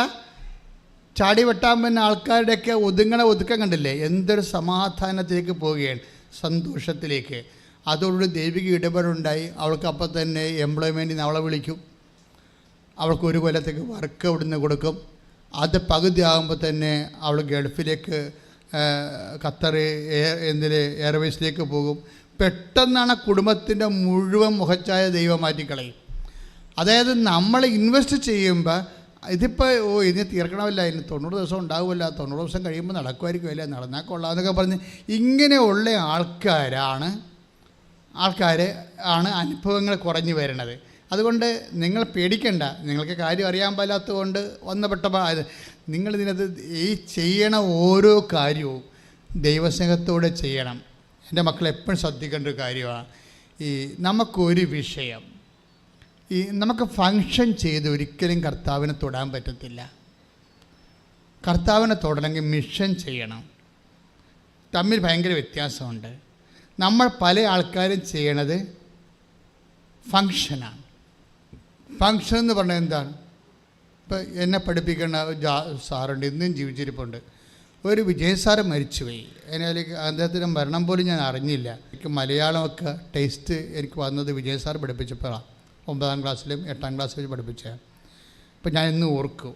ചാടി വെട്ടാൻ പിന്നെ ആൾക്കാരുടെയൊക്കെ ഒതുങ്ങണ ഒതുക്കം കണ്ടില്ലേ? എന്തൊരു സമാധാനത്തിലേക്ക് പോവുകയാണ് സന്തോഷത്തിലേക്ക്. അതോടുകൂടി ദൈവിക ഇടപെടുണ്ടായി അവൾക്കപ്പം തന്നെ എംപ്ലോയ്മെന്റിന് അവളെ വിളിക്കും. അവൾക്ക് ഒരു കൊല്ലത്തേക്ക് വർക്ക് അവിടുന്ന് കൊടുക്കും. അത് പകുതി ആകുമ്പോൾ തന്നെ അവൾ ഗൾഫിലേക്ക് ഖത്തർ എന്തിൽ എയർവേസിലേക്ക് പോകും. പെട്ടെന്നാണ് കുടുംബത്തിന്റെ മുഴുവൻ മുഖച്ചായ ദൈവം മാറ്റിക്കളയും. അതായത് നമ്മൾ ഇൻവെസ്റ്റ് ചെയ്യുമ്പോൾ ഇതിപ്പോൾ ഓ ഇനി തീർക്കണമല്ല ഇനി തൊണ്ണൂറ് ദിവസം ഉണ്ടാവുമല്ല തൊണ്ണൂറ് ദിവസം കഴിയുമ്പോൾ നടക്കുമായിരിക്കും അല്ലേ നടന്നാൽ കൊള്ളാം എന്നൊക്കെ പറഞ്ഞ് ഇങ്ങനെയുള്ള ആൾക്കാരാണ് ആൾക്കാർ ആണ് അനുഭവങ്ങൾ കുറഞ്ഞു വരുന്നത്. അതുകൊണ്ട് നിങ്ങൾ പേടിക്കേണ്ട. നിങ്ങൾക്ക് കാര്യം അറിയാൻ പാലാത്തത് കൊണ്ട് വന്നപ്പെട്ടപ്പോൾ അത് നിങ്ങളിതിനകത്ത് ഈ ചെയ്യണ ഓരോ കാര്യവും ദൈവസ്നേഹത്തോടെ ചെയ്യണം. എന്റെ മക്കൾ എപ്പോഴും ശ്രദ്ധിക്കേണ്ട ഒരു കാര്യമാണ്. ഈ നമുക്കൊരു വിഷയം. ഈ നമുക്ക് ഫങ്ഷൻ ചെയ്ത് ഒരിക്കലും കർത്താവിനെ തൊടാൻ പറ്റത്തില്ല. കർത്താവിനെ തൊടണമെങ്കിൽ മിഷൻ ചെയ്യണം. തമ്മിൽ ഭയങ്കര വ്യത്യാസമുണ്ട്. നമ്മൾ പല ആൾക്കാരും ചെയ്യണത് ഫങ്ഷനാണ് ഫങ്ഷൻ എന്ന് പറഞ്ഞാൽ എന്താണ്? ഇപ്പം എന്നെ പഠിപ്പിക്കുന്ന ജാ സാറുണ്ട് ഇന്നും ജീവിച്ചിരിപ്പുണ്ട്. ഒരു വിജയസാറ് മരിച്ചുപോയി. എന്നാൽ അദ്ദേഹത്തിന്റെ മരണം പോലും ഞാൻ അറിഞ്ഞില്ല. എനിക്ക് മലയാളമൊക്കെ ടേസ്റ്റ് എനിക്ക് വന്നത് വിജയ സാർ പഠിപ്പിച്ചപ്പോഴാണ്. ഒമ്പതാം ക്ലാസ്സിലും എട്ടാം ക്ലാസ്സിലും പഠിപ്പിച്ച അപ്പം ഞാൻ ഇന്ന് ഓർക്കും.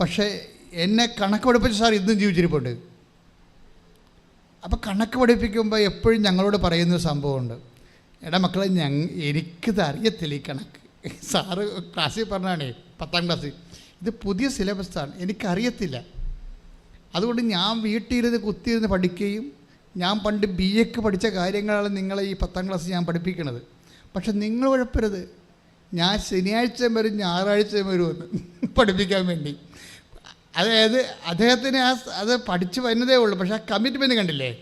പക്ഷേ എന്നെ കണക്ക് പഠിപ്പിച്ച സാർ ഇന്നും ജീവിച്ചിരിപ്പുണ്ട്. അപ്പോൾ കണക്ക് പഠിപ്പിക്കുമ്പോൾ എപ്പോഴും ഞങ്ങളോട് പറയുന്ന സംഭവമുണ്ട്. എടാ മക്കളെ ഞങ്ങൾ എനിക്കിത് അറിയത്തില്ല ഈ കണക്ക്. സാറ് ക്ലാസ്സിൽ പറഞ്ഞാണേ പത്താം ക്ലാസ്സിൽ ഇത് പുതിയ സിലബസാണ് എനിക്കറിയത്തില്ല. അതുകൊണ്ട് ഞാൻ വീട്ടിലിരുന്ന് കുത്തിയിരുന്ന് പഠിക്കുകയും ഞാൻ പണ്ട് ബി എക്ക് പഠിച്ച കാര്യങ്ങളാണ് നിങ്ങളെ ഈ പത്താം ക്ലാസ് ഞാൻ പഠിപ്പിക്കണത്. പക്ഷെ നിങ്ങൾ കുഴപ്പരുത്. ഞാൻ ശനിയാഴ്ച വരും ഞായറാഴ്ച വരുമെന്ന് പഠിപ്പിക്കാൻ വേണ്ടി. അതായത് അദ്ദേഹത്തിന് ആ അത് പഠിച്ചു വരുന്നതേ ഉള്ളൂ. പക്ഷേ ആ കമ്മിറ്റ്മെന്റ് കണ്ടില്ലേ?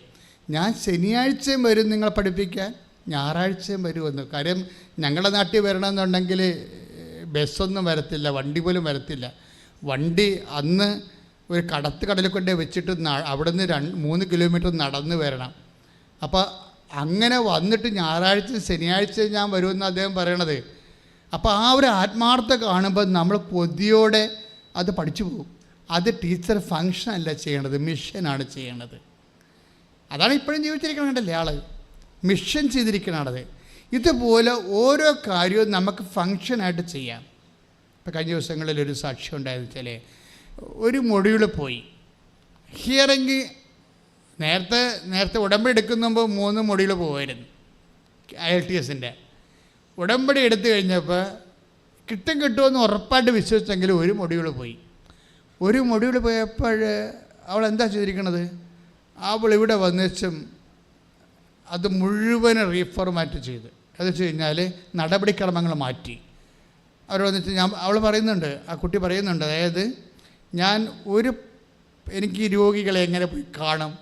ഞാൻ ശനിയാഴ്ചയും വരും നിങ്ങളെ പഠിപ്പിക്കാൻ. ഞായറാഴ്ചയും വരുമെന്ന്. കാര്യം ഞങ്ങളുടെ നാട്ടിൽ വരണമെന്നുണ്ടെങ്കിൽ ബസ്സൊന്നും വരത്തില്ല വണ്ടി പോലും വരത്തില്ല. വണ്ടി അന്ന് ഒരു കടത്ത് കടലിൽ വെച്ചിട്ട് അവിടെ നിന്ന് രണ്ട് മൂന്ന് കിലോമീറ്റർ നടന്ന് വരണം. അപ്പോൾ അങ്ങനെ വന്നിട്ട് ഞായറാഴ്ച ശനിയാഴ്ച ഞാൻ വരുമെന്ന് അദ്ദേഹം പറയണത്. അപ്പോൾ ആ ഒരു ആത്മാർത്ഥത കാണുമ്പോൾ നമ്മൾ പൊതിയോടെ അത് പഠിച്ചു പോകും. അത് ടീച്ചർ ഫങ്ഷൻ അല്ല ചെയ്യണത് മിഷനാണ് ചെയ്യണത്. അതാണ് ഇപ്പോഴും ജീവിച്ചിരിക്കണം കണ്ടല്ലേ ആൾ? മിഷൻ ചെയ്തിരിക്കണത് ഇതുപോലെ ഓരോ കാര്യവും നമുക്ക് ഫങ്ഷനായിട്ട് ചെയ്യാം. ഇപ്പം കഴിഞ്ഞ ദിവസങ്ങളിൽ ഒരു സാക്ഷ്യം ഉണ്ടായെന്ന് വെച്ചാൽ ഒരു മൊഡ്യൂൾ പോയി. ഹിയറിങ് നേരത്തെ നേരത്തെ ഉടമ്പടി എടുക്കുമ്പോൾ മൂന്ന് മൊഡ്യൂൾ പോകുമായിരുന്നു ഐ എൽ ടി എസിന്റെ ഉടമ്പടി എടുത്തു കഴിഞ്ഞപ്പോൾ കിട്ടും കിട്ടുമെന്ന് ഉറപ്പായിട്ട് വിശ്വസിച്ചെങ്കിലും ഒരു മൊഡ്യൂൾ പോയി. ഒരു മൊഡ്യൂൾ പോയപ്പോൾ അവൾ എന്താ ചെയ്തിരിക്കണത്? അവൾ ഇവിടെ വന്നേച്ചും അത് മുഴുവൻ റീഫോർമാറ്റ് ചെയ്ത്. അത് വെച്ച് കഴിഞ്ഞാൽ നടപടിക്രമങ്ങൾ മാറ്റി. അവർ വന്നിട്ട് ഞാൻ അവൾ പറയുന്നുണ്ട് ആ കുട്ടി പറയുന്നുണ്ട് അതായത് ഞാൻ ഒരു എനിക്ക് രോഗികളെ എങ്ങനെ പോയി കാണും?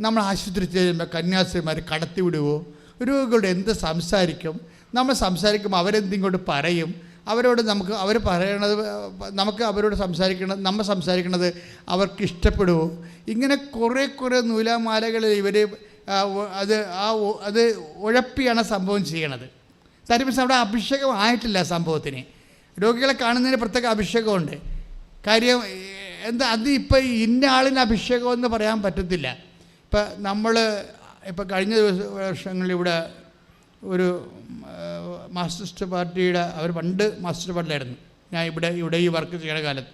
നമ്മൾ ആശുപത്രി ചെയ്യുമ്പോൾ കന്യാസ്ത്രീമാർ കടത്തി വിടുവോ? രോഗികളോട് എന്ത് സംസാരിക്കും? നമ്മൾ സംസാരിക്കുമ്പോൾ അവരെന്തിങ്ങോട്ട് പറയും? അവരോട് നമുക്ക് അവർ പറയണത് നമുക്ക് അവരോട് സംസാരിക്കണം നമ്മൾ സംസാരിക്കണത് അവർക്ക് ഇഷ്ടപ്പെടുമോ ഇങ്ങനെ കുറേ കുറേ നൂലാമാലകളിൽ ഇവർ അത് ആ അത് ഉഴപ്പിയാണ് സംഭവം ചെയ്യണത്. തരുമ്പോൾ അവിടെ അഭിഷേകം ആയിട്ടില്ല സംഭവത്തിന്. രോഗികളെ കാണുന്നതിന് പ്രത്യേക അഭിഷേകമുണ്ട്. കാര്യം എന്താ അത് ഇപ്പം ഇന്ന ആളിന് അഭിഷേകം എന്ന് പറയാൻ പറ്റത്തില്ല. ഇപ്പം നമ്മൾ ഇപ്പം കഴിഞ്ഞ ദിവസ വർഷങ്ങളിൽ ഇവിടെ ഒരു മാസ്റ്റിസ്റ്റ് പാർട്ടിയുടെ അവർ പണ്ട് മാസ്റ്റർ പാർട്ടിയിലായിരുന്നു. ഞാൻ ഇവിടെ ഇവിടെ ഈ വർക്ക് ചെയ്യുന്ന കാലത്ത്.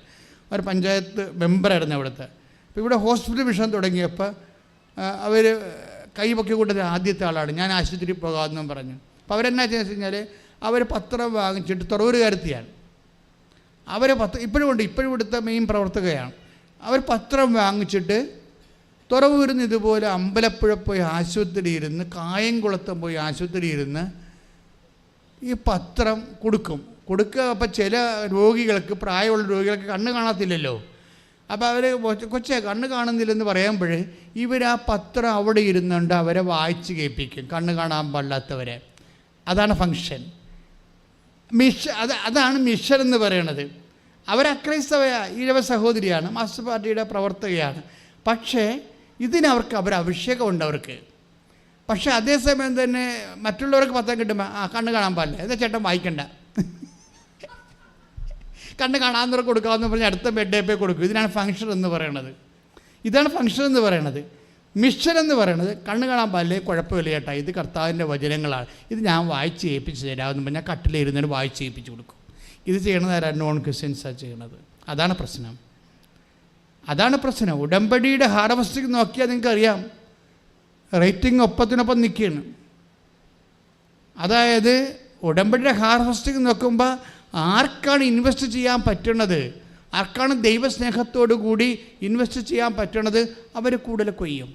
അവർ പഞ്ചായത്ത് മെമ്പറായിരുന്നു അവിടുത്തെ. അപ്പോൾ ഇവിടെ ഹോസ്പിറ്റൽ മിഷൻ തുടങ്ങിയപ്പോൾ അവർ കൈ പൊക്കി കൂട്ടത്തിൽ ആദ്യത്തെ ആളാണ്. ഞാൻ ആശുപത്രിയിൽ പോകാമെന്നും പറഞ്ഞു. അപ്പോൾ അവരെന്നാ ചെയ്യുന്നത് കഴിഞ്ഞാൽ അവർ പത്രം വാങ്ങിച്ചിട്ട് തുറവൂരുകാരത്തിയാണ് അവർ പത്ര ഇപ്പോഴും ഉണ്ട്. ഇപ്പോഴും ഇവിടുത്തെ മെയിൻ പ്രവർത്തകയാണ്. അവർ പത്രം വാങ്ങിച്ചിട്ട് തുറവൂരിന്ന് ഇതുപോലെ അമ്പലപ്പുഴ പോയി ആശുപത്രി ഇരുന്ന് കായംകുളത്തും പോയി ആശുപത്രി ഇരുന്ന് ഈ പത്രം കൊടുക്കും. കൊടുക്കുക അപ്പം ചില രോഗികൾക്ക് പ്രായമുള്ള രോഗികൾക്ക് കണ്ണ് കാണത്തില്ലല്ലോ. അപ്പോൾ അവർ കൊച്ചെ കണ്ണ് കാണുന്നില്ലെന്ന് പറയുമ്പോഴേ ഇവർ ആ പത്രം അവിടെ ഇരുന്നുകൊണ്ട് അവരെ വായിച്ച് കേൾപ്പിക്കും. കണ്ണ് കാണാൻ പാടില്ലാത്തവരെ. അതാണ് ഫങ്ഷൻ മിഷ അത് അതാണ് മിഷൻ എന്ന് പറയണത്. അവർ അക്രൈസ്തവ ഈഴവ സഹോദരിയാണ് മാസ്റ്റർ പാർട്ടിയുടെ പ്രവർത്തകയാണ്. പക്ഷേ ഇതിനവർക്ക് അവർ അഭിഷേകമുണ്ട് അവർക്ക്. പക്ഷേ അതേസമയം തന്നെ മറ്റുള്ളവർക്ക് പത്രം കിട്ടുമ്പോൾ ആ കണ്ണ് കാണാൻ പാടില്ല. എന്താ ചേട്ടൻ വായിക്കണ്ട? കണ്ണ് കാണാവുന്നവർക്ക് കൊടുക്കാമെന്ന് പറഞ്ഞ് അടുത്ത ബെഡേ പോയി കൊടുക്കും. ഇതിനാണ് ഫങ്ഷൻ എന്ന് പറയണത്. ഇതാണ് ഫങ്ഷൻ എന്ന് പറയണത്. മിഷൻ എന്ന് പറയണത് കണ്ണ് കാണാൻ പാടില്ലേ കുഴപ്പമില്ല ചേട്ടാ ഇത് കർത്താവിന്റെ വചനങ്ങളാണ്. ഇത് ഞാൻ വായിച്ച് ഏൽപ്പിച്ച് തരാമെന്ന് പറഞ്ഞാൽ കട്ടിലിരുന്നിട്ട് വായിച്ച് ഏൽപ്പിച്ച് കൊടുക്കും. ഇത് ചെയ്യണത് ആരാ? നോൺ ക്രിസ്ത്യൻസാണ് ചെയ്യണത്. അതാണ് പ്രശ്നം. അതാണ് പ്രശ്നം. ഉടമ്പടിയുടെ ഹാർവസ്റ്റിംഗ് നോക്കിയാൽ നിങ്ങൾക്ക് അറിയാം. റേറ്റിംഗ് ഒപ്പത്തിനൊപ്പം നിൽക്കുകയാണ്. അതായത് ഉടമ്പടിയുടെ ഹാർവസ്റ്റിംഗ് നോക്കുമ്പോൾ ആർക്കാണ് ഇൻവെസ്റ്റ് ചെയ്യാൻ പറ്റുന്നത് ആർക്കാണ് ദൈവസ്നേഹത്തോടു കൂടി ഇൻവെസ്റ്റ് ചെയ്യാൻ പറ്റണത്? അവർ കൂടുതൽ കൊയ്യും.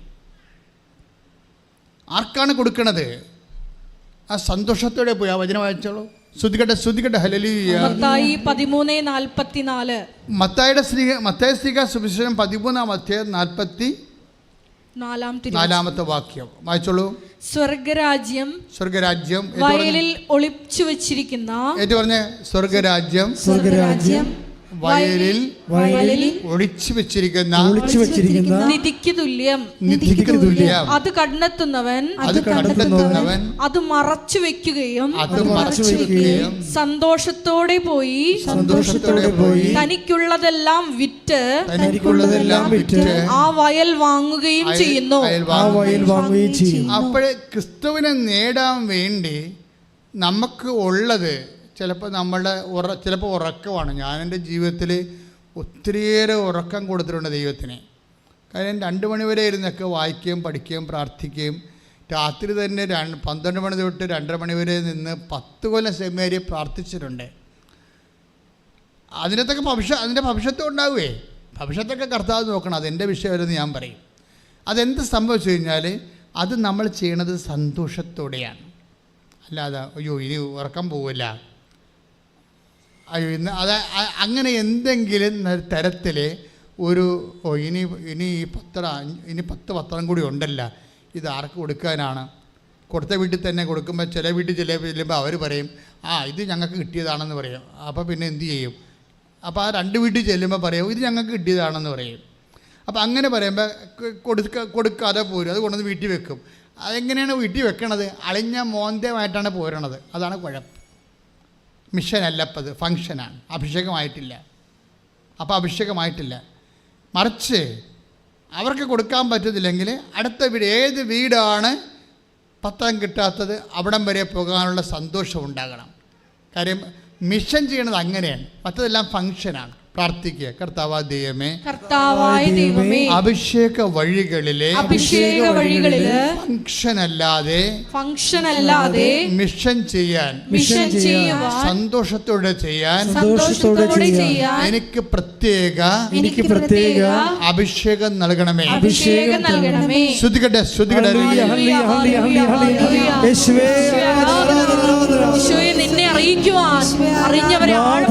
ആർക്കാണ് കൊടുക്കണത്? ആ സന്തോഷത്തോടെ പോയി ആ വചനം വായിച്ചോളൂ. ശ്രുതികട്ടെ ശ്രുതികട്ടെ ഹലലിയ മത്തായി പതിമൂന്ന് നാൽപ്പത്തിനാല്. മത്തായുടെ സ്ത്രീ മത്തായ സ്ത്രീക സുവിശേഷം പതിമൂന്നാം അധ്യായം നാൽപ്പത്തി നാലാമത്തെ വാക്യം. വായിച്ചോളൂ. സ്വർഗരാജ്യം സ്വർഗരാജ്യം. വയലിൽ ഒളിച്ചു വച്ചിരിക്കുന്ന ഏറ്റു പറഞ്ഞ? സ്വർഗരാജ്യം. സ്വർഗരാജ്യം. വയലിൽ വയലിൽ ഒളിച്ചു വെച്ചിരിക്കുന്ന ഒളിച്ചു വെച്ചിരിക്കുന്ന നിധിക്ക് തുല്യം. നിധിക്ക് തുല്യം. അത് കണ്ടെത്തുന്നവൻ അത് കണ്ടെത്തുന്നവൻ അത് മറച്ചു വെക്കുകയും അത് മറച്ചു വെക്കുകയും സന്തോഷത്തോടെ പോയി സന്തോഷത്തോടെ പോയി തനിക്കുള്ളതെല്ലാം വിറ്റ് തനിക്കുള്ളതെല്ലാം വിറ്റ് ആ വയൽ വാങ്ങുകയും ചെയ്യുന്നു. ആ വയൽ വാങ്ങുകയും ചെയ്യും അപ്പോഴേ ക്രിസ്തുവിനെ നേടാൻ വേണ്ടി നമുക്ക് ഉള്ളത് ചിലപ്പോൾ നമ്മളുടെ ഉറ ചിലപ്പോൾ ഉറക്കമാണ്. ഞാൻ ജീവിതത്തിൽ ഒത്തിരിയേറെ ഉറക്കം കൊടുത്തിട്ടുണ്ട് ദൈവത്തിന്. കാര്യം രണ്ട് മണിവരെ ഇരുന്നൊക്കെ വായിക്കുകയും പഠിക്കുകയും പ്രാർത്ഥിക്കുകയും രാത്രി തന്നെ രണ്ട് പന്ത്രണ്ട് മണി തൊട്ട് രണ്ടര മണി വരെ നിന്ന് പത്ത് കൊല്ലം സെമിനാരി പ്രാർത്ഥിച്ചിട്ടുണ്ട്. അതിനകത്തൊക്കെ ഭവിഷ്യ അതിന്റെ ഭവിഷ്യത്വം ഉണ്ടാവുകയെ ഭവിഷ്യത്തൊക്കെ കർത്താവ് നോക്കണം. അതെന്റെ വിഷയമല്ലെന്ന് ഞാൻ പറയും. അതെന്ത് സംഭവിച്ചു കഴിഞ്ഞാൽ അത് നമ്മൾ ചെയ്യണത് സന്തോഷത്തോടെയാണ്. അല്ലാതെ അയ്യോ ഇനി ഉറക്കം പോവില്ല. അയ്യോ ഇന്ന് അത് അങ്ങനെ എന്തെങ്കിലും തരത്തിൽ ഒരു ഓ ഇനി ഇനി ഈ പത്ര ഇനി പത്ത് പത്രം കൂടി ഉണ്ടല്ല. ഇത് ആർക്ക് കൊടുക്കാനാണ്? കൊടുത്ത വീട്ടിൽ തന്നെ കൊടുക്കുമ്പോൾ ചില വീട്ടിൽ ചില ചെല്ലുമ്പോൾ അവർ പറയും ആ ഇത് ഞങ്ങൾക്ക് കിട്ടിയതാണെന്ന് പറയും. അപ്പോൾ പിന്നെ എന്ത് ചെയ്യും? അപ്പോൾ ആ രണ്ട് വീട്ടിൽ ചെല്ലുമ്പോൾ പറയും ഇത് ഞങ്ങൾക്ക് കിട്ടിയതാണെന്ന് പറയും. അപ്പോൾ അങ്ങനെ പറയുമ്പോൾ കൊടുക്ക കൊടുക്കാതെ പോരും. അത് കൊണ്ടുവന്ന് വീട്ടിൽ വെക്കും. അതെങ്ങനെയാണ് വീട്ടിൽ വെക്കണത്? അളിഞ്ഞ മോന്തമായിട്ടാണ് പോരണത്. അതാണ് കുഴപ്പം. മിഷനല്ല അപ്പം അത് ഫങ്ഷനാണ്. അഭിഷേകമായിട്ടില്ല. അപ്പോൾ അഭിഷേകമായിട്ടില്ല. മറിച്ച് അവർക്ക് കൊടുക്കാൻ പറ്റത്തില്ലെങ്കിൽ അടുത്ത വീട് ഏത് വീടാണ് പത്രം കിട്ടാത്തത് അവിടം വരെ പോകാനുള്ള സന്തോഷം ഉണ്ടാകണം. കാര്യം മിഷൻ ചെയ്യണത് അങ്ങനെയാണ്. മറ്റതെല്ലാം ഫങ്ഷനാണ്. പ്രാർത്ഥിക്കുക കർത്താവാ ദൈവമേ കർത്താവായ ദൈവമേ അഭിഷേക വഴികളിലെ അഭിഷേക വഴികളിൽ ഫംഗ്ഷൻ അല്ലാതെ ഫംഗ്ഷൻ അല്ലാതെ മിഷൻ ചെയ്യാൻ മിഷൻ ചെയ്യുവാൻ സന്തോഷത്തോടെ ചെയ്യാൻ സന്തോഷത്തോടെ ചെയ്യാൻ എനിക്ക് പ്രത്യേക എനിക്ക് പ്രത്യേക അഭിഷേകം നൽകണമേ അഭിഷേകം നൽകണമേ ശ്രുതികട്ടെ ശ്രുതികട്ടെ ഹല്ലേലൂയ, ഹല്ലേലൂയ, ഹല്ലേലൂയ, ഹല്ലേലൂയ. യേശുവേ നിന്നെ അറിയിക്കുവാൻ അറിഞ്ഞവരെ ആഴ